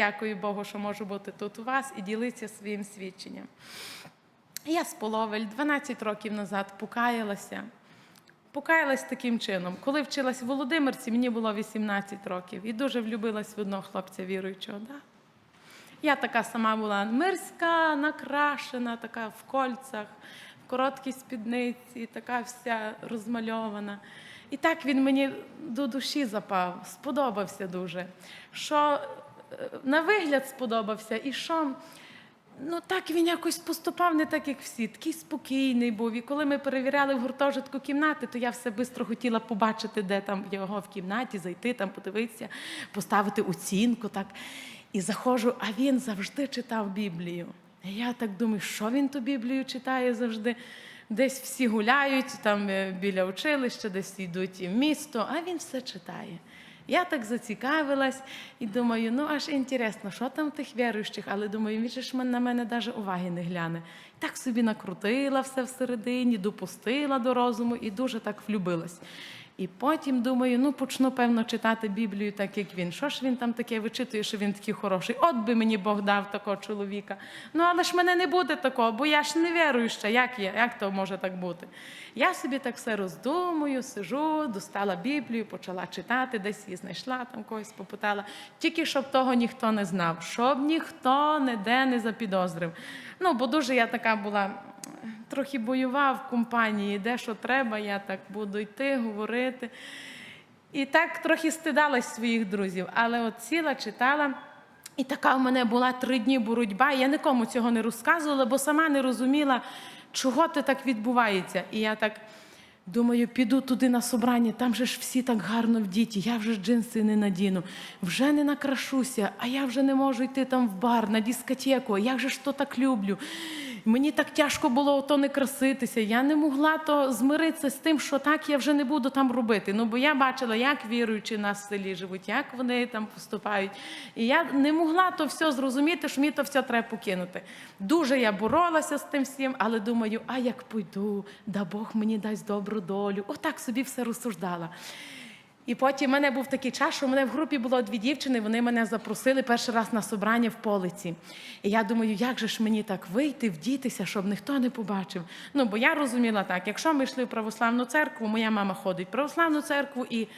Дякую Богу, що можу бути тут у вас і ділитися своїм свідченням. Я з Половель 12 років назад покаялася. Покаялась таким чином. Коли вчилась в Володимирці, мені було 18 років і дуже влюбилась в одного хлопця віруючого. Да? Я така сама була мирська, накрашена, така в кольцах, в короткій спідниці, така вся розмальована. І так він мені до душі запав, сподобався дуже. Що на вигляд сподобався, і що ну так він якось поступав не так, як всі. Такий спокійний був. І коли ми перевіряли в гуртожитку кімнати, то я все швидко хотіла побачити, де там його в кімнаті, зайти, там подивитися, поставити оцінку. так. І заходжу, а він завжди читав Біблію. І я так думаю, що він ту Біблію читає завжди. Десь всі гуляють там е, біля училища, десь йдуть і в місто, а він все читає. Я так зацікавилась і думаю, ну аж інтересно, що там в тих віруючих, але думаю, він ж на мене навіть уваги не гляне. Так собі накрутила все всередині, допустила до розуму і дуже так влюбилась. І потім думаю, ну почну певно читати Біблію, так як він. Що ж він там таке вичитує, що він такий хороший? От би мені Бог дав такого чоловіка. Ну але ж мене не буде такого, бо я ж не віруюча. Як я? Як то може так бути? Я собі так все роздумую, сижу, достала Біблію, почала читати, десь її знайшла, там когось попитала. Тільки щоб того ніхто не знав, щоб ніхто ніде не запідозрив. Ну, бо дуже я така була трохи бойова в компанії, де що треба, я так буду йти, говорити. І так трохи стидалась своїх друзів, але от сіла, читала. І така в мене була три дні боротьба. Я нікому цього не розказувала, бо сама не розуміла, чого це так відбувається. І я так думаю, піду туди на собрання, там же ж всі так гарно вдіті, я вже джинси не надіну, вже не накрашуся, а я вже не можу йти там в бар, на дискотеку, я вже ж то так люблю. Мені так тяжко було то не краситися. Я не могла то змиритися з тим, що так я вже не буду там робити. Ну бо я бачила, як віруючі на селі живуть, як вони там поступають. І я не могла то все зрозуміти, що мені то все треба покинути. Дуже я боролася з тим всім, але думаю, а як пойду, да Бог мені дасть добру долю. Отак собі все розсуждала. І потім в мене був такий час, що в мене в групі було дві дівчини, вони мене запросили перший раз на собрання в полиці. І я думаю, як же ж мені так вийти, вдітися, щоб ніхто не побачив. Ну, бо я розуміла так, якщо ми йшли в православну церкву, моя мама ходить в православну церкву, і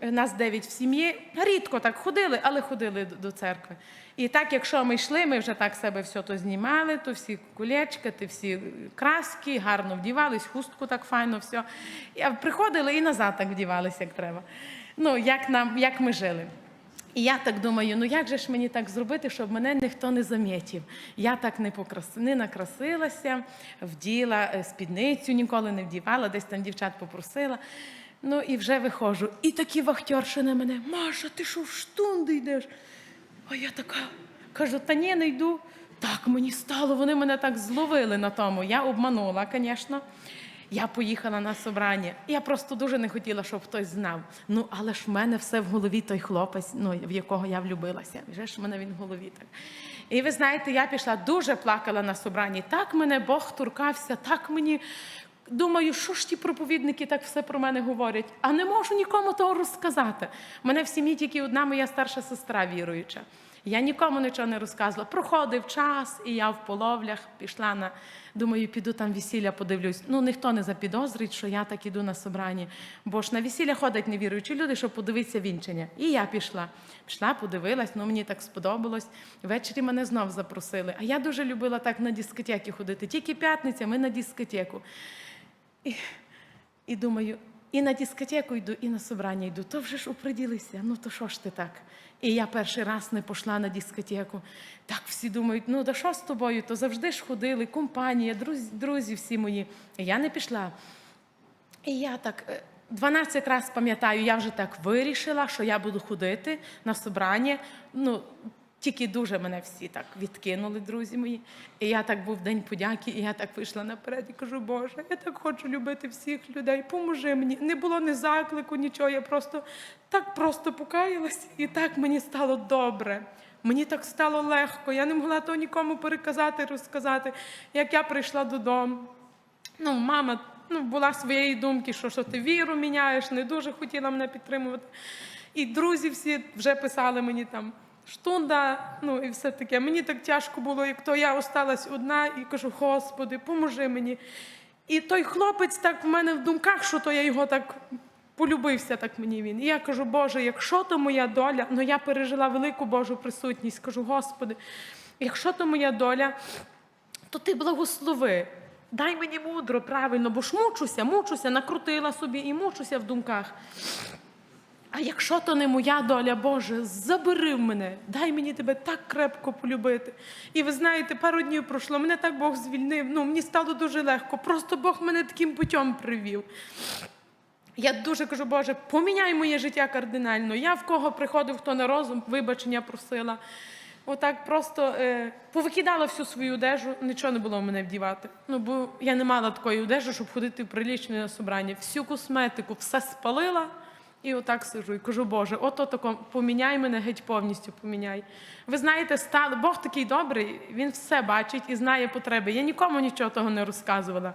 е, нас дев'ять в сім'ї. Рідко так ходили, але ходили до- до церкви. І так, якщо ми йшли, ми вже так себе все то знімали, то всі кулечки, то всі краски, гарно вдівались, хустку так файно, все. І приходили і назад так вдівалися, як треба. Ну, як, нам, як ми жили. І я так думаю, ну як же ж мені так зробити, щоб мене ніхто не замітив? Я так не покрас... не накрасилася, вділа е, спідницю, ніколи не вдівала, десь там дівчат попросила. Ну і вже виходжу. І такі вахтерші на мене, Маша, ти що в штунди йдеш? А я така кажу, та ні, не йду. Так мені стало, вони мене так зловили на тому. Я обманула, звісно. Я поїхала на собрання. Я просто дуже не хотіла, щоб хтось знав. Ну, але ж в мене все в голові той хлопець, ну, в якого я влюбилася. Вже ж в мене він в голові так. І ви знаєте, я пішла, дуже плакала на собранні. Так мене Бог туркався, так мені. Думаю, що ж ті проповідники так все про мене говорять, а не можу нікому того розказати. Мене в сім'ї тільки одна моя старша сестра віруюча. Я нікому нічого не розказувала. Проходив час, і я в половлях пішла на. Думаю, піду там весілля, подивлюсь. Ну ніхто не запідозрить, що я так іду на собрання. Бо ж на весілля ходять невіруючі люди, щоб подивитися вінчення. І я пішла. Пішла, подивилась, ну мені так сподобалось. Ввечері мене знов запросили. А я дуже любила так на дискотеки ходити. Тільки п'ятниця, ми на дискотеку. І, і думаю, і на дискотеку йду, і на собрання йду. То вже ж уприділися. Ну то що ж ти так? І я перший раз не пішла на дискотеку. Так всі думають, ну да що з тобою? То завжди ж ходили, компанія, друзі, друзі всі мої. І я не пішла. І я так е, 12 разів пам'ятаю, я вже так вирішила, що я буду ходити на собрання. Ну, тільки дуже мене всі так відкинули, друзі мої. І я так був день подяки, і я так вийшла наперед і кажу, Боже, я так хочу любити всіх людей, поможи мені. Не було ні заклику, нічого. Я просто так просто покаялась, і так мені стало добре. Мені так стало легко. Я не могла то нікому переказати, розказати, як я прийшла додому. Ну, мама ну, була своєї думки, що, що ти віру міняєш, не дуже хотіла мене підтримувати. І друзі всі вже писали мені там штунда, ну і все таке. Мені так тяжко було, як то я осталась одна і кажу, Господи, поможи мені. І той хлопець так в мене в думках, що то я його так полюбився так мені він. І я кажу, Боже, якщо то моя доля, ну я пережила велику Божу присутність, кажу, Господи, якщо то моя доля, то ти благослови. Дай мені мудро, правильно, бо ж мучуся, мучуся, накрутила собі і мучуся в думках. А якщо то не моя доля, Боже, забери мене, дай мені тебе так крепко полюбити. І ви знаєте, пару днів пройшло, мене так Бог звільнив. Ну, мені стало дуже легко. Просто Бог мене таким путем привів. Я дуже кажу, Боже, поміняй моє життя кардинально. Я в кого приходив, хто на розум, вибачення просила. Отак просто е, повикидала всю свою одежу, нічого не було в мене вдівати. Ну, бо я не мала такої одежі, щоб ходити в прилічне собрання. Всю косметику, все спалила. І отак сижу і кажу, Боже, ото тако поміняй мене геть повністю поміняй. Ви знаєте, стали, Бог такий добрий, він все бачить і знає потреби. Я нікому нічого того не розказувала.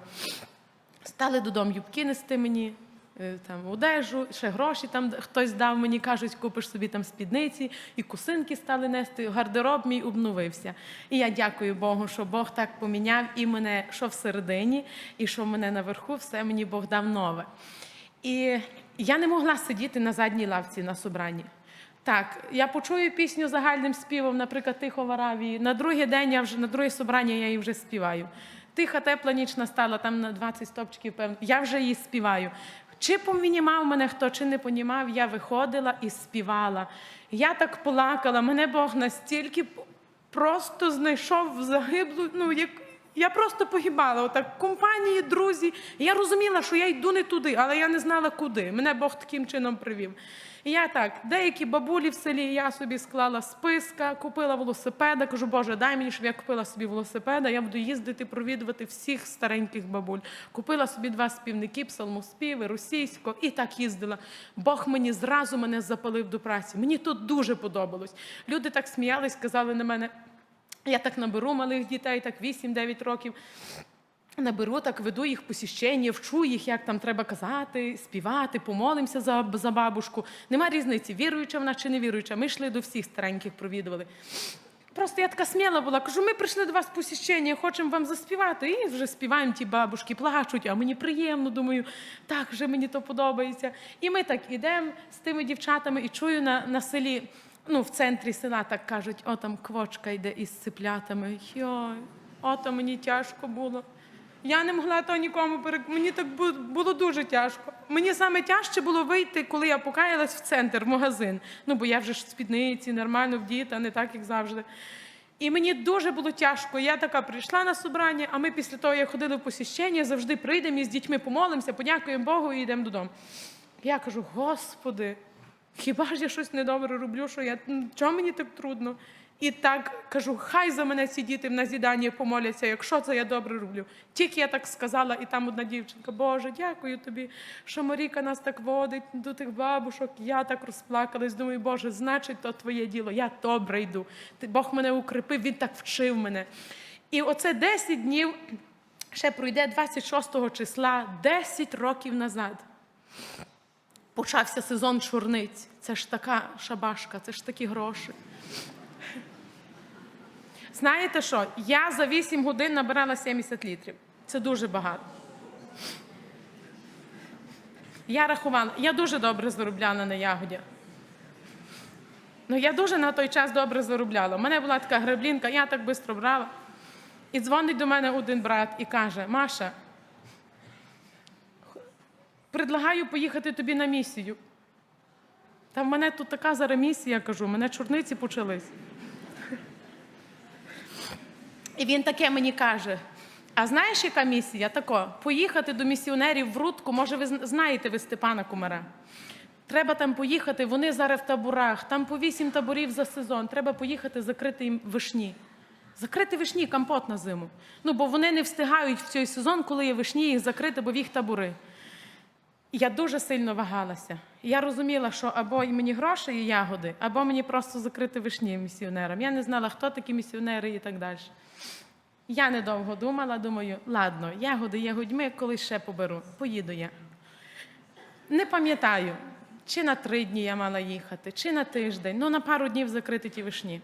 Стали додому юбки нести мені, е, там одежу, ще гроші там хтось дав мені, кажуть, купиш собі там спідниці, і кусинки стали нести. Гардероб мій обновився. І я дякую Богу, що Бог так поміняв і мене, що всередині, і що мене наверху, все мені Бог дав нове. І я не могла сидіти на задній лавці на собранні. Так, я почую пісню загальним співом, наприклад, Тихо в Аравії. На другий день я вже на друге собрання я її вже співаю. Тиха тепла ніч настала, там на 20 стопчиків, певно. Я вже її співаю. Чи помінімав мене хто, чи не понімав, я виходила і співала. Я так плакала, мене Бог настільки просто знайшов в загиблу, ну, як, я просто погибала. Отак, компанії, друзі. Я розуміла, що я йду не туди, але я не знала куди. Мене Бог таким чином привів. І я так, деякі бабулі в селі, я собі склала списка, купила велосипеда. Кажу, Боже, дай мені, щоб я купила собі велосипеда. Я буду їздити, провідувати всіх стареньких бабуль. Купила собі два співники, псалмоспіви, російського, і так їздила. Бог мені зразу мене запалив до праці. Мені тут дуже подобалось. Люди так сміялись, казали на мене. Я так наберу малих дітей, так 8-9 років. Наберу, так веду їх посіщення, вчу їх, як там треба казати, співати, помолимося за, за бабушку. Нема різниці, віруюча вона чи не віруюча. Ми йшли до всіх стареньких, провідували. Просто я така сміла була, кажу, ми прийшли до вас посіщення, хочемо вам заспівати. І вже співаємо ті бабушки, плачуть, а мені приємно, думаю, так, вже мені то подобається. І ми так ідемо з тими дівчатами і чую на, на селі, ну, в центрі села так кажуть, о, там квочка йде із циплятами. Йой, ото мені тяжко було. Я не могла то нікому перек... Мені так було дуже тяжко. Мені саме тяжче було вийти, коли я покаялась в центр, в магазин. Ну, бо я вже ж в спідниці, нормально вдіта, не так, як завжди. І мені дуже було тяжко. Я така прийшла на собрання, а ми після того, як ходили в посіщення, завжди прийдемо і з дітьми помолимося, подякуємо Богу і йдемо додому. Я кажу: Господи, хіба ж я щось недобре роблю, що я м, чого мені так трудно? І так кажу, хай за мене ці діти в назіданні помоляться, якщо це я добре роблю. Тільки я так сказала, і там одна дівчинка, Боже, дякую тобі, що Маріка нас так водить до тих бабушок. Я так розплакалась. Думаю, Боже, значить, то твоє діло. Я добре йду. Бог мене укріпив, він так вчив мене. І оце 10 днів ще пройде 26 числа, 10 років назад. Почався сезон чорниць. Це ж така шабашка, це ж такі гроші. Знаєте що? Я за 8 годин набирала 70 літрів. Це дуже багато. Я рахувала, я дуже добре заробляла на ягоді. Ну, я дуже на той час добре заробляла. У мене була така греблінка, я так швидко брала. І дзвонить до мене один брат і каже: Маша, предлагаю поїхати тобі на місію. Та в мене тут така зараз місія, кажу, мене чорниці почались. І він таке мені каже: а знаєш, яка місія? Тако, поїхати до місіонерів в Рудку, може, ви знаєте ви Степана Кумара. Треба там поїхати, вони зараз в таборах, там по вісім таборів за сезон. Треба поїхати закрити їм вишні. Закрити вишні, компот на зиму. Ну, бо вони не встигають в цей сезон, коли є вишні, їх закрити, бо в їх табори. Я дуже сильно вагалася. Я розуміла, що або мені гроші і ягоди, або мені просто закрити вишні місіонерам. Я не знала, хто такі місіонери і так далі. Я недовго думала, думаю, ладно, ягоди ягодьми, коли ще поберу, поїду я. Не пам'ятаю. чи на три дні я мала їхати, чи на тиждень, ну на пару днів закрити ті вишні.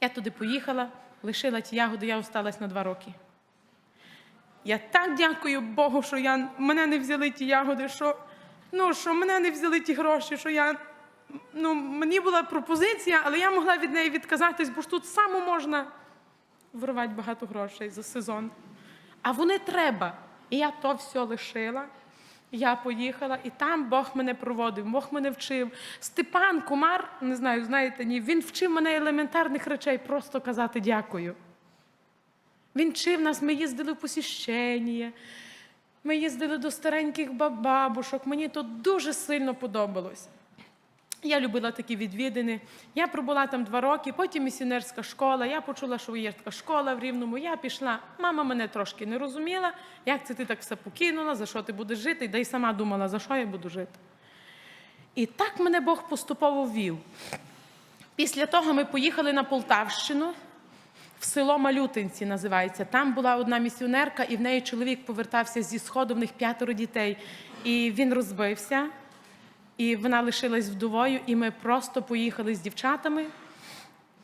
Я туди поїхала, лишила ті ягоди, я осталась на два роки. Я так дякую Богу, що я, мене не взяли ті ягоди, що, ну, що мене не взяли ті гроші, що я. Ну, мені була пропозиція, але я могла від неї відказатись, бо ж тут само можна вирвати багато грошей за сезон. А вони треба. І я то все лишила. Я поїхала, і там Бог мене проводив, Бог мене вчив. Степан Кумар, не знаю, знаєте, ні, він вчив мене елементарних речей, просто казати дякую. Він вчив нас, ми їздили в посіщення, ми їздили до стареньких баб- бабушок. Мені то дуже сильно подобалось. Я любила такі відвідини. Я пробула там два роки, потім місіонерська школа. Я почула, що є така школа в Рівному. Я пішла. Мама мене трошки не розуміла, як це ти так все покинула, за що ти будеш жити, да й сама думала, за що я буду жити. І так мене Бог поступово ввів. Після того ми поїхали на Полтавщину, в село Малютинці називається. Там була одна місіонерка, і в неї чоловік повертався зі сходу, в них п'ятеро дітей. І він розбився, і вона лишилась вдовою, і ми просто поїхали з дівчатами.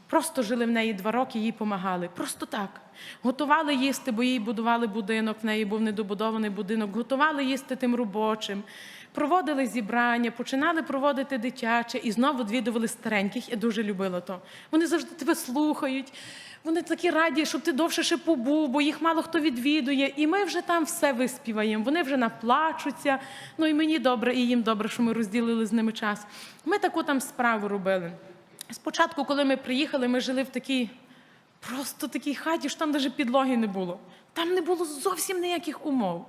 Просто жили в неї два роки, їй допомагали. Просто так. Готували їсти, бо їй будували будинок, в неї був недобудований будинок, готували їсти тим робочим, проводили зібрання, починали проводити дитяче і знову відвідували стареньких. Я дуже любила то. Вони завжди тебе слухають. Вони такі раді, щоб ти довше ще побув, бо їх мало хто відвідує. І ми вже там все виспіваємо. Вони вже наплачуться. Ну і мені добре, і їм добре, що ми розділили з ними час. Ми таку там справу робили. Спочатку, коли ми приїхали, ми жили в такій просто такій хаті, що там навіть підлоги не було. Там не було зовсім ніяких умов.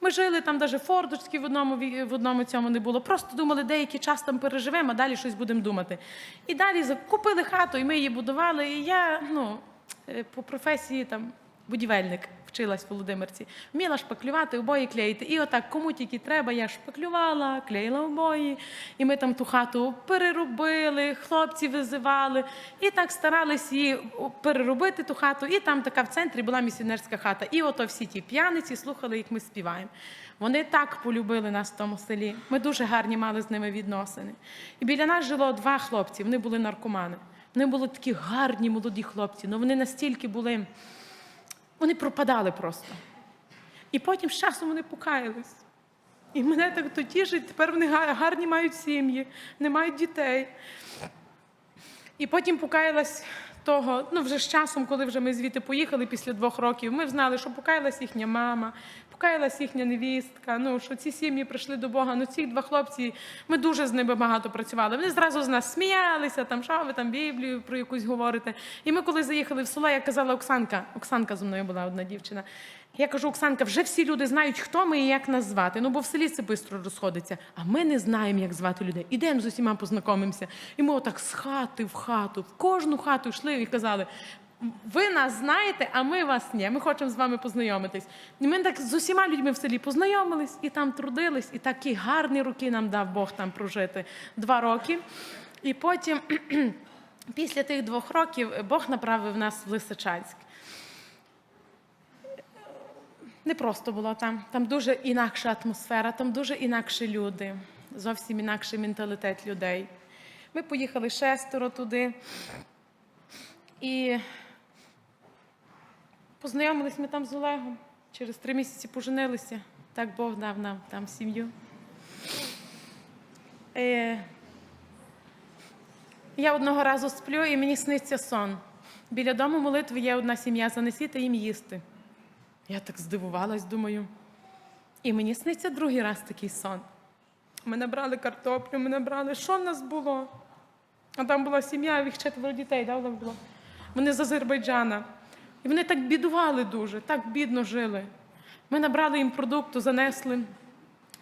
Ми жили там, навіть фордочки в одному в одному цьому не було. Просто думали, деякий час там переживемо, а далі щось будемо думати. І далі купили хату, і ми її будували. І я ну, е, по професії там будівельник вчилась в Володимирці. Вміла шпаклювати, обої клеїти. І отак, кому тільки треба, я шпаклювала, клеїла обої. І ми там ту хату переробили, хлопці визивали. І так старались її переробити ту хату. І там така в центрі була місіонерська хата. І ото всі ті п'яниці слухали, як ми співаємо. Вони так полюбили нас в тому селі. Ми дуже гарні мали з ними відносини. І біля нас жило два хлопці, вони були наркомани. Вони були такі гарні молоді хлопці, але вони настільки були. Вони пропадали просто. І потім з часом вони покаялись. І мене так то тішить, тепер вони гарні мають сім'ї, не мають дітей. І потім покаялась того, ну вже з часом, коли вже ми звідти поїхали після двох років, ми знали, що покаялась їхня мама, покаялась їхня невістка, ну що ці сім'ї прийшли до Бога. Ну ці два хлопці, ми дуже з ними багато працювали. Вони зразу з нас сміялися, там що ви там Біблію про якусь говорите. І ми, коли заїхали в село, я казала Оксанка, Оксанка зі мною була одна дівчина. Я кажу, Оксанка, вже всі люди знають, хто ми і як нас звати. Ну бо в селі це швидко розходиться. А ми не знаємо, як звати людей. Ідемо з усіма познайомимося. І ми отак з хати в хату, в кожну хату йшли і казали. Ви нас знаєте, а ми вас ні. Ми хочемо з вами познайомитись. І ми так з усіма людьми в селі познайомились і там трудились, і такі гарні роки нам дав Бог там прожити два роки. І потім, після тих двох років, Бог направив нас в Лисичанськ. Не просто було там. Там дуже інакша атмосфера, там дуже інакші люди, зовсім інакший менталітет людей. Ми поїхали шестеро туди. І познайомились ми там з Олегом. Через три місяці поженилися. Так Бог дав нам там сім'ю. Е, я одного разу сплю і мені сниться сон. Біля дому молитви є одна сім'я, занесіть їм їсти. Я так здивувалась, думаю. І мені сниться другий раз такий сон. Ми набрали картоплю, ми набрали, що в нас було? А там була сім'я, їх четверо дітей, да, було? Вони з Азербайджана. І вони так бідували дуже, так бідно жили. Ми набрали їм продукту, занесли.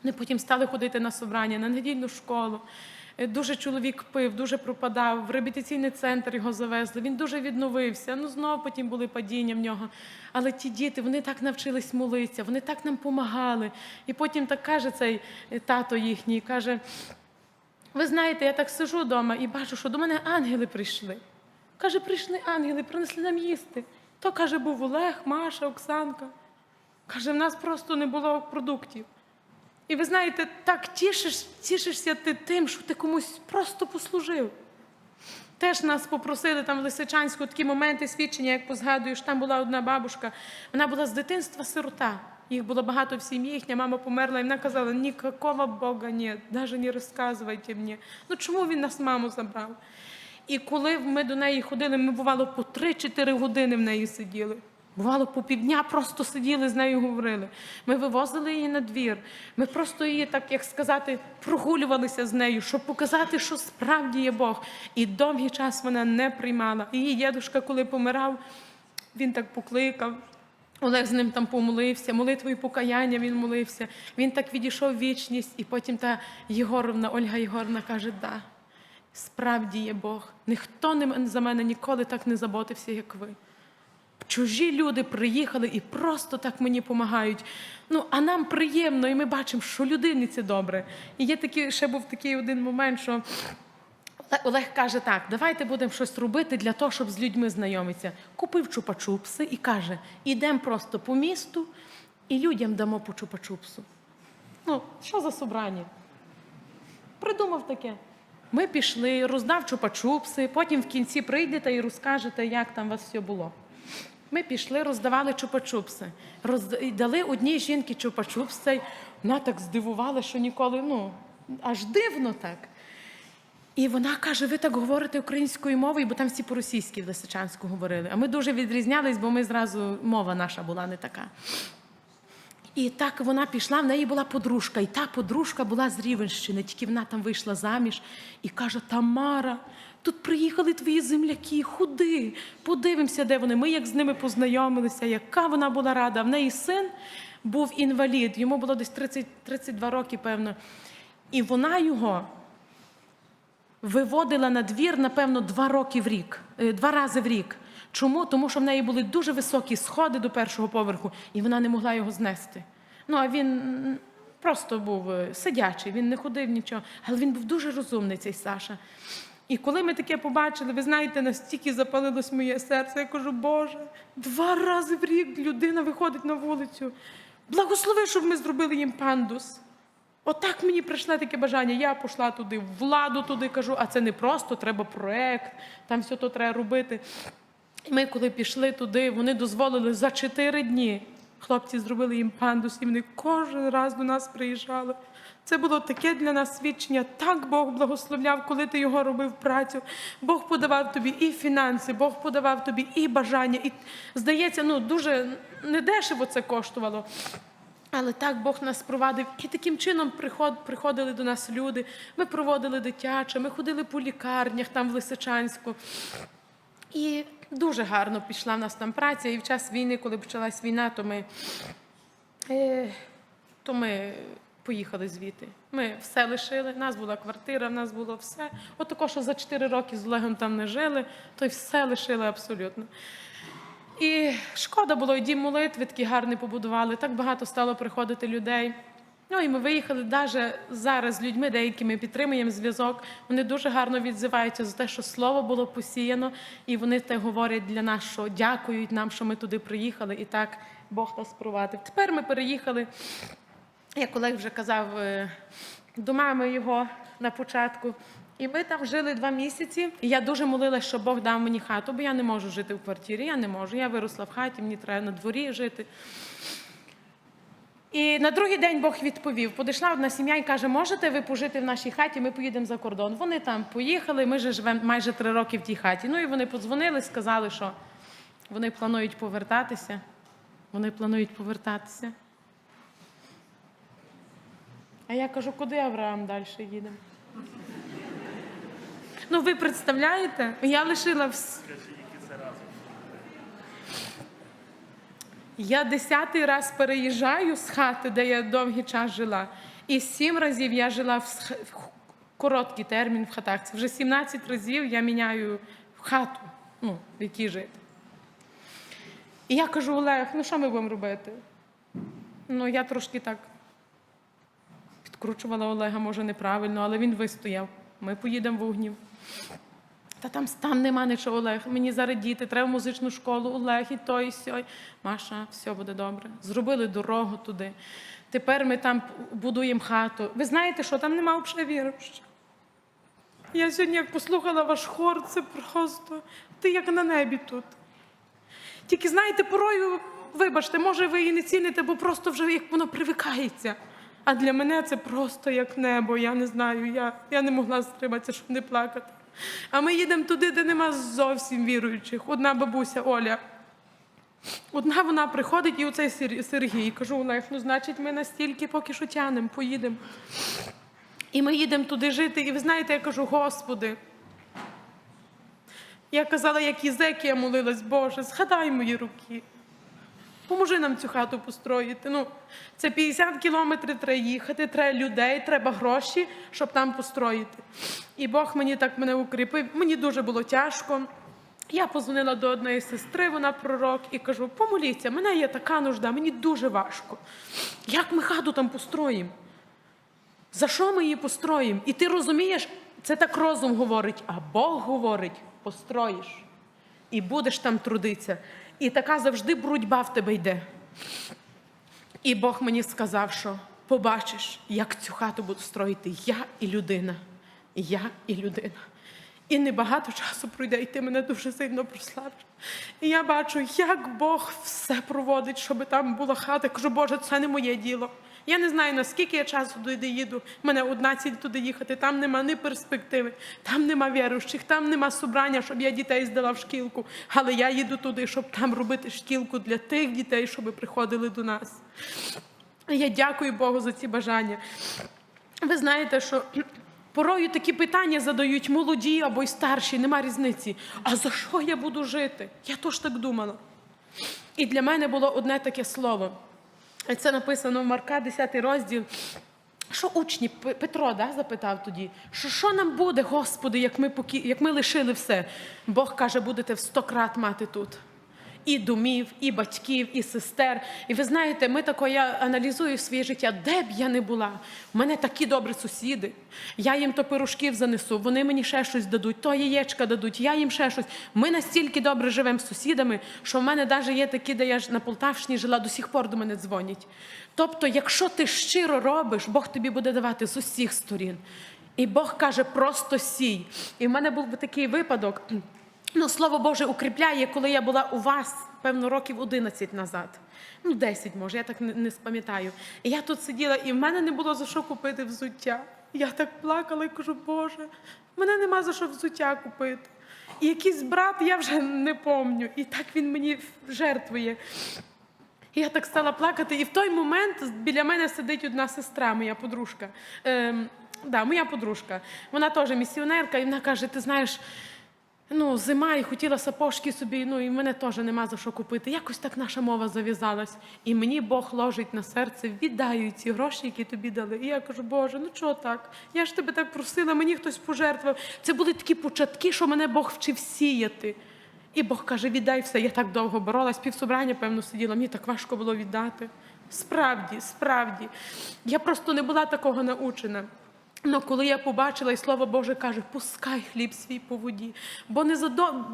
Вони потім стали ходити на собрання, на недільну школу. Е, Дуже чоловік пив, дуже пропадав. В реабілітаційний центр його завезли. Він дуже відновився. Ну знову потім були падіння в нього. Але ті діти вони так навчились молитися, вони так нам допомагали. І потім так каже цей е, тато їхній, каже: ви знаєте, я так сижу вдома і бачу, що до мене ангели прийшли. Каже, прийшли ангели, принесли нам їсти. То каже, був Олег, Маша, Оксанка. Каже, в нас просто не було продуктів. І ви знаєте, так тішиш, тішишся ти тим, що ти комусь просто послужив. Теж нас попросили там в Лисичанську такі моменти свідчення, як позгадуєш, там була одна бабушка, вона була з дитинства сирота. Їх було багато в сім'ї, їхня мама померла, і вона казала, нікакого Бога нет, навіть не розказуйте мені. Ну чому він нас маму забрав? І коли ми до неї ходили, ми бувало по 3-4 години в неї сиділи. Бувало, по півдня просто сиділи з нею говорили. Ми вивозили її на двір. Ми просто її, так як сказати, прогулювалися з нею, щоб показати, що справді є Бог. І довгий час вона не приймала. Її дідусь, коли помирав, він так покликав. Олег з ним там помолився, молитвою покаяння він молився. Він так відійшов в вічність, і потім та Єгоровна, Ольга Єгоровна каже, да, справді є Бог. Ніхто за мене ніколи так не заботився, як ви. Чужі люди приїхали і просто так мені допомагають. Ну, а нам приємно, і ми бачимо, що людині це добре. І є такий, ще був такий один момент, що Олег каже: так, давайте будемо щось робити для того, щоб з людьми знайомитися. Купив чупа-чупси і каже: ідемо просто по місту і людям дамо по чупа-чупсу. Ну, що за собрання? Придумав таке. Ми пішли, роздав чупа-чупси, потім в кінці прийдете і розкажете, як там у вас все було. Ми пішли, роздавали чупа-чупси. Роз... Дали одній жінці чупа-чупси. Вона так здивувала, що ніколи, ну, аж дивно так. І вона каже: ви так говорите українською мовою, бо там всі по-російськи в Лисичанську говорили. А ми дуже відрізнялись, бо ми зразу мова наша була не така. І так вона пішла, в неї була подружка, і та подружка була з Рівенщини, тільки вона там вийшла заміж і каже: Тамара, тут приїхали твої земляки, худи, подивимося, де вони. Ми як з ними познайомилися, яка вона була рада. В неї син був інвалід, йому було десь 30, 32 роки, певно. І вона його виводила на двір, напевно, два роки в рік, е, два рази в рік. Чому? Тому що в неї були дуже високі сходи до першого поверху, і вона не могла його знести. Ну, а він просто був е, сидячий, він не ходив нічого, але він був дуже розумний, цей Саша. І коли ми таке побачили, ви знаєте, настільки запалилось моє серце, я кажу, Боже, два рази в рік людина виходить на вулицю. Благослови, щоб ми зробили їм пандус. Отак мені прийшло таке бажання. Я пішла туди, владу туди кажу, а це не просто, треба проект, там все то треба робити. Ми, коли пішли туди, вони дозволили за чотири дні. Хлопці зробили їм пандус, і вони кожен раз до нас приїжджали. Це було таке для нас свідчення. Так Бог благословляв, коли ти його робив працю. Бог подавав тобі і фінанси, Бог подавав тобі і бажання. І здається, ну дуже недешево це коштувало. Але так Бог нас провадив, і таким чином приходили до нас люди. Ми проводили дитяче, ми ходили по лікарнях там в Лисичанську. І дуже гарно пішла в нас там праця. І в час війни, коли почалась війна, то ми, е, то ми поїхали звідти. Ми все лишили. У нас була квартира, в нас було все. От тако, що за 4 роки з Олегом там не жили, то й все лишили абсолютно. І шкода було, і дім молитви такий гарний побудували. Так багато стало приходити людей. Ну і ми виїхали навіть зараз з людьми, деякими підтримуємо зв'язок. Вони дуже гарно відзиваються за те, що слово було посіяно, і вони те говорять для нас, що дякують нам, що ми туди приїхали, і так Бог нас провадив. Тепер ми переїхали, як Олег вже казав, е, до мами його на початку. І ми там жили два місяці. І я дуже молилася, щоб Бог дав мені хату, бо я не можу жити в квартирі. Я не можу. Я виросла в хаті, мені треба на дворі жити. І на другий день Бог відповів: подійшла одна сім'я і каже: можете ви пожити в нашій хаті, ми поїдемо за кордон. Вони там поїхали, ми вже живемо майже три роки в тій хаті. Ну і вони подзвонили, сказали, що вони планують повертатися. Вони планують повертатися. А я кажу, куди Авраам далі їдемо? Ну, ви представляєте? Я лишила вс... Я десятий раз переїжджаю з хати, де я довгий час жила. І сім разів я жила в, в короткий термін в хатах. Це вже 17 разів я міняю хату, ну, в якій жити. І я кажу, Олег, ну що ми будемо робити? Ну, я трошки так підкручувала Олега, може, неправильно, але він вистояв. Ми поїдемо в Угнів. Та там стан нема нічого, Олег. Мені зараз діти, треба в музичну школу, Олег, і той, і сьой. Маша, все буде добре. Зробили дорогу туди. Тепер ми там будуємо хату. Ви знаєте, що там нема взагалі. Я сьогодні як послухала ваш хор, це просто ти як на небі тут. Тільки знаєте, порою, вибачте, може ви і не ціните, бо просто вже як воно привикається. А для мене це просто як небо. Я не знаю, я, я не могла стриматися, щоб не плакати. А ми їдемо туди, де нема зовсім віруючих. Одна бабуся Оля. Одна вона приходить і оцей Сер- Сергій. Кажу, Олег, ну значить, ми настільки поки що тянемо, поїдемо. І ми їдемо туди жити, і ви знаєте, я кажу, Господи. Я казала, як Єзекія молилась, Боже, згадай мої руки. Поможи нам цю хату построїти. Ну, це 50 кілометрів треба їхати, треба людей, треба гроші, щоб там построїти. І Бог мені так мене укріпив. Мені дуже було тяжко. Я позвонила до одної сестри, вона пророк, і кажу: помоліться, мене є така нужда, мені дуже важко. Як ми хату там построїмо? За що ми її построїмо? І ти розумієш, це так розум говорить, а Бог говорить, построїш. І будеш там трудитися. І така завжди боротьба в тебе йде. І Бог мені сказав, що побачиш, як цю хату буду строїти я і людина. Я і людина. І небагато часу пройде, і ти мене дуже сильно прославиш. І я бачу, як Бог все проводить, щоб там була хата. Кажу, Боже, це не моє діло. Я не знаю, наскільки я часу туди їду. У мене одна ціль туди їхати. Там нема ні перспективи, там нема віруючих, там нема собрання, щоб я дітей здала в шкілку. Але я їду туди, щоб там робити шкілку для тих дітей, щоб приходили до нас. Я дякую Богу за ці бажання. Ви знаєте, що порою такі питання задають молоді або й старші, нема різниці. А за що я буду жити? Я теж так думала. І для мене було одне таке слово. Це написано в Марка, 10 розділ. Що учні Петро да, запитав тоді, що, що нам буде, Господи, як ми, поки, як ми лишили все? Бог каже, будете в сто крат мати тут. І домів, і батьків, і сестер. І ви знаєте, ми тако, я аналізую своє життя, де б я не була. У мене такі добрі сусіди. Я їм то пирожків занесу, вони мені ще щось дадуть, то яєчка дадуть, я їм ще щось. Ми настільки добре живемо з сусідами, що в мене навіть є такі, де я ж на Полтавщині жила, до сих пор до мене дзвонять. Тобто, якщо ти щиро робиш, Бог тобі буде давати з усіх сторін. І Бог каже, просто сій. І в мене був такий випадок. Ну, слово Боже укріпляє, коли я була у вас, певно, років 11 назад. Ну, 10, може, я так не, не спам'ятаю. І я тут сиділа, і в мене не було за що купити взуття. Я так плакала і кажу, Боже, мене нема за що взуття купити. І якийсь брат, я вже не помню. І так він мені жертвує. І я так стала плакати, і в той момент біля мене сидить одна сестра, моя подружка. Ем, да, моя подружка. Вона теж місіонерка, і вона каже: ти знаєш, ну, зима і хотіла сапожки собі, ну і мене теж нема за що купити. Якось так наша мова зав'язалась. І мені Бог ложить на серце, віддаю ці гроші, які тобі дали. І я кажу, Боже, ну чого так? Я ж тебе так просила, мені хтось пожертвував. Це були такі початки, що мене Бог вчив сіяти. І Бог каже, віддай все. Я так довго боролась, півсобрання, певно, сиділа. Мені так важко було віддати. Справді, справді. Я просто не була такого научена. Ну, коли я побачила, і слово Боже каже, пускай хліб свій по воді, бо не задо...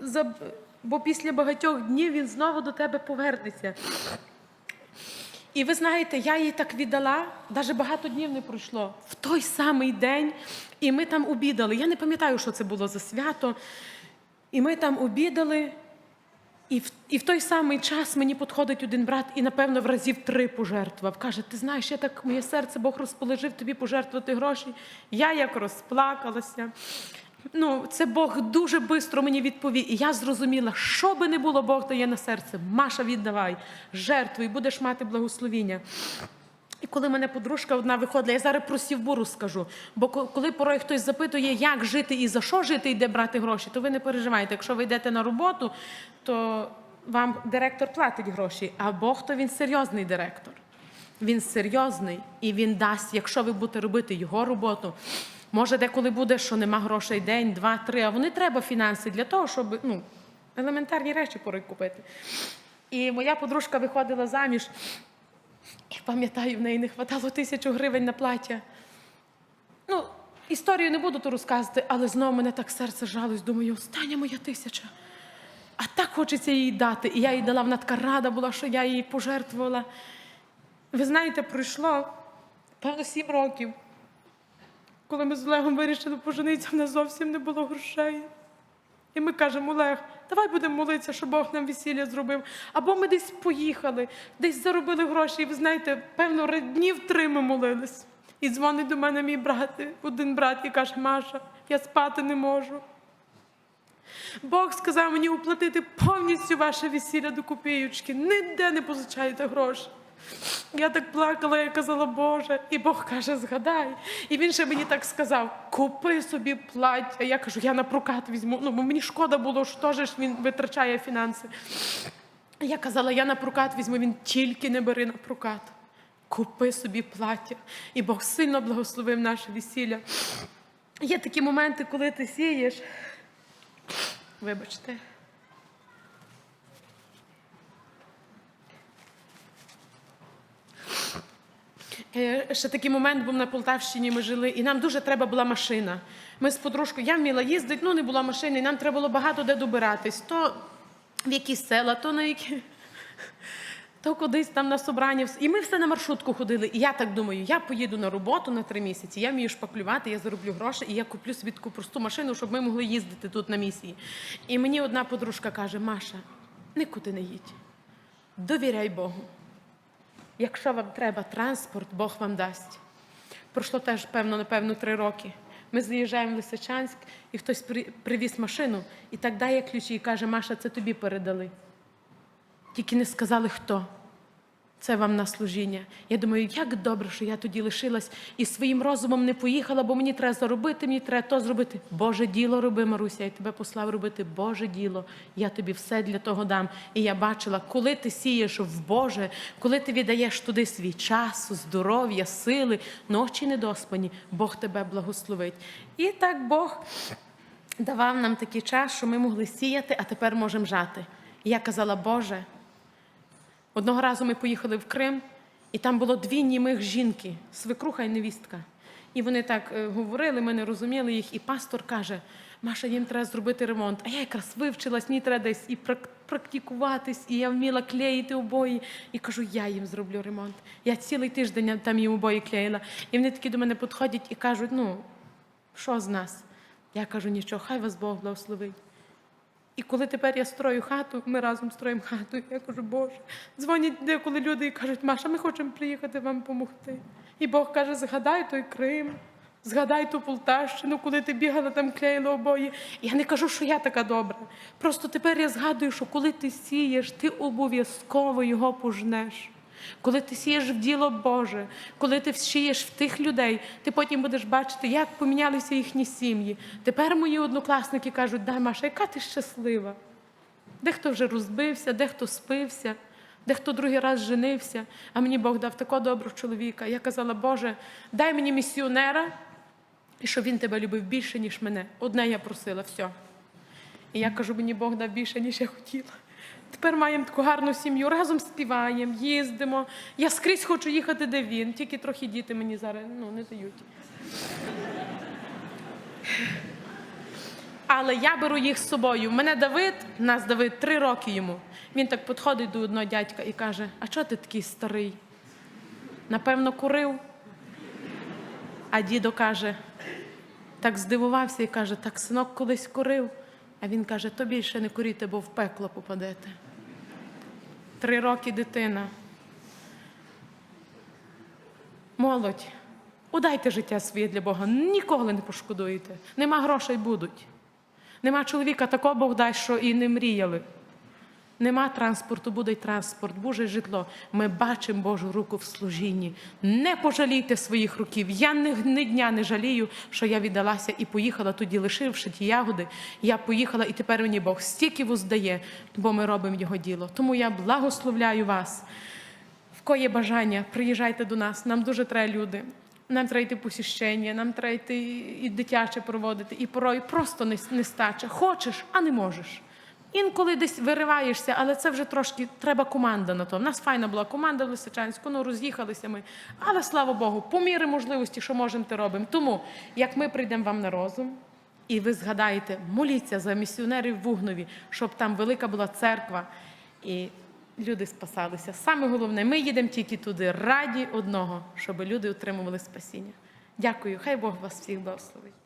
за... бо після багатьох днів він знову до тебе повернеться. І ви знаєте, я їй так віддала, навіть багато днів не пройшло. В той самий день, і ми там обідали. Я не пам'ятаю, що це було за свято. І ми там обідали, і в, і в той самий час мені підходить один брат і, напевно, в разів три пожертвував. Каже: ти знаєш, я так моє серце Бог розположив тобі пожертвувати гроші. Я як розплакалася. Ну, це Бог дуже швидко мені відповів. І я зрозуміла, що би не було, Бог дає на серце. Маша, віддавай, жертвуй, будеш мати благословіння. І коли мене подружка одна виходила, я зараз про сівбуру скажу. Бо коли порой хтось запитує, як жити і за що жити, і де брати гроші, то ви не переживайте. Якщо ви йдете на роботу, то вам директор платить гроші, а Бог то він серйозний директор. Він серйозний і він дасть, якщо ви будете робити його роботу. Може, деколи буде, що нема грошей день, два, три, а вони треба фінанси для того, щоб ну, елементарні речі порой купити. І моя подружка виходила заміж. Я пам'ятаю, в неї не хватало тисячу гривень на плаття. Ну, історію не буду тут розказувати, але знову мене так серце жалось. Думаю, остання моя тисяча. А так хочеться їй дати. І я їй дала, вона така рада була, що я їй пожертвувала. Ви знаєте, пройшло певно сім років. Коли ми з Олегом вирішили поженитися, в нас зовсім не було грошей. І ми кажемо, Олег, давай будемо молитися, щоб Бог нам весілля зробив. Або ми десь поїхали, десь заробили гроші. І ви знаєте, певно, днів три ми молились. І дзвонить до мене мій брат, один брат, і каже, Маша, я спати не можу. Бог сказав мені уплатити повністю ваше весілля до копіючки. Ніде не позичайте гроші. Я так плакала, я казала, Боже, і Бог каже, згадай. І він ще мені так сказав: купи собі плаття. Я кажу, я на прокат візьму. Ну, бо мені шкода було, що ж він витрачає фінанси. Я казала, я на прокат візьму, він тільки не бери на прокат. Купи собі плаття. І Бог сильно благословив наше весілля. Є такі моменти, коли ти сієш. Вибачте. Ще такий момент був на Полтавщині. Ми жили, і нам дуже треба була машина. Ми з подружкою, я вміла їздити, ну не була машини, і нам треба було багато де добиратись. То в якісь села, то на які. То кудись там на собрання. І ми все на маршрутку ходили. І я так думаю, я поїду на роботу на три місяці, я вмію шпаклювати, я зароблю гроші, і я куплю собі таку просту машину, щоб ми могли їздити тут на місії. І мені одна подружка каже: Маша, нікуди не їдь. Довіряй Богу. Якщо вам треба транспорт, Бог вам дасть. Пройшло теж, певно, напевно, три роки. Ми заїжджаємо в Лисичанськ, і хтось при- привіз машину і так дає ключі і каже, Маша, це тобі передали. Тільки не сказали хто. Це вам на служіння. Я думаю, як добре, що я тоді лишилась і своїм розумом не поїхала, бо мені треба заробити, мені треба то зробити. Боже діло роби, Маруся, я тебе послав робити Боже діло. Я тобі все для того дам. І я бачила, коли ти сієш в Боже, коли ти віддаєш туди свій час, здоров'я, сили, ночі недоспані, Бог тебе благословить. І так Бог давав нам такий час, що ми могли сіяти, а тепер можемо жати. Я казала, Боже. Одного разу ми поїхали в Крим, і там було дві німих жінки, свекруха і невістка. І вони так е, говорили, ми не розуміли їх. І пастор каже: Маша, їм треба зробити ремонт. А я якраз вивчилась, мені треба десь і практикуватись, і я вміла клеїти обої. І кажу, я їм зроблю ремонт. Я цілий тиждень там їм обої клеїла. І вони такі до мене підходять і кажуть: ну, що з нас? Я кажу, нічого, хай вас Бог благословить. І коли тепер я строю хату, ми разом строїмо хату, я кажу, Боже, дзвонять деколи люди і кажуть, Маша, ми хочемо приїхати вам допомогти. І Бог каже, згадай той Крим, згадай ту Полтавщину, коли ти бігала там клеїла обої. Я не кажу, що я така добра. Просто тепер я згадую, що коли ти сієш, ти обов'язково його пожнеш. Коли ти сієш в діло Боже, коли ти сієш в тих людей, ти потім будеш бачити, як помінялися їхні сім'ї. Тепер мої однокласники кажуть, да, Маша, яка ти щаслива. Дехто вже розбився, дехто спився, дехто другий раз женився, а мені Бог дав такого доброго чоловіка. Я казала, Боже, дай мені місіонера, і щоб він тебе любив більше, ніж мене. Одне я просила, все. І я кажу, мені Бог дав більше, ніж я хотіла. Тепер маємо таку гарну сім'ю, разом співаємо, їздимо. Я скрізь хочу їхати, де він, тільки трохи діти мені зараз ну, не дають. Але я беру їх з собою. Мене Давид, нас Давид три роки йому. Він так підходить до одного дядька і каже: А чого ти такий старий? Напевно, курив. А дідо каже, так здивувався і каже, так синок колись курив. А він каже, то більше не куріте, бо в пекло попадете. Три роки дитина. Молодь, удайте життя своє для Бога, ніколи не пошкодуєте. Нема грошей будуть. Нема чоловіка, такого Бог дасть, що і не мріяли. Нема транспорту, буде й транспорт, буде житло. Ми бачимо Божу руку в служінні. Не пожалійте своїх руків. Я ні, ні дня не жалію, що я віддалася і поїхала тоді, лишивши ті ягоди. Я поїхала, і тепер мені Бог стільки воздає, бо ми робимо його діло. Тому я благословляю вас. В кої є бажання, приїжджайте до нас. Нам дуже треба люди. Нам треба йти посіщення, нам треба йти і дитяче проводити, і порой просто не, не. Хочеш, а не можеш. Інколи десь вириваєшся, але це вже трошки треба команда на то. У нас файна була команда в Лисичанську, ну роз'їхалися ми. Але слава Богу, по мірі можливості, що можемо, те робимо. Тому, як ми прийдемо вам на розум, і ви згадаєте, моліться за місіонерів в Угнові, щоб там велика була церква. І люди спасалися. Саме головне, ми їдемо тільки туди раді одного, щоб люди отримували спасіння. Дякую, хай Бог вас всіх благословить.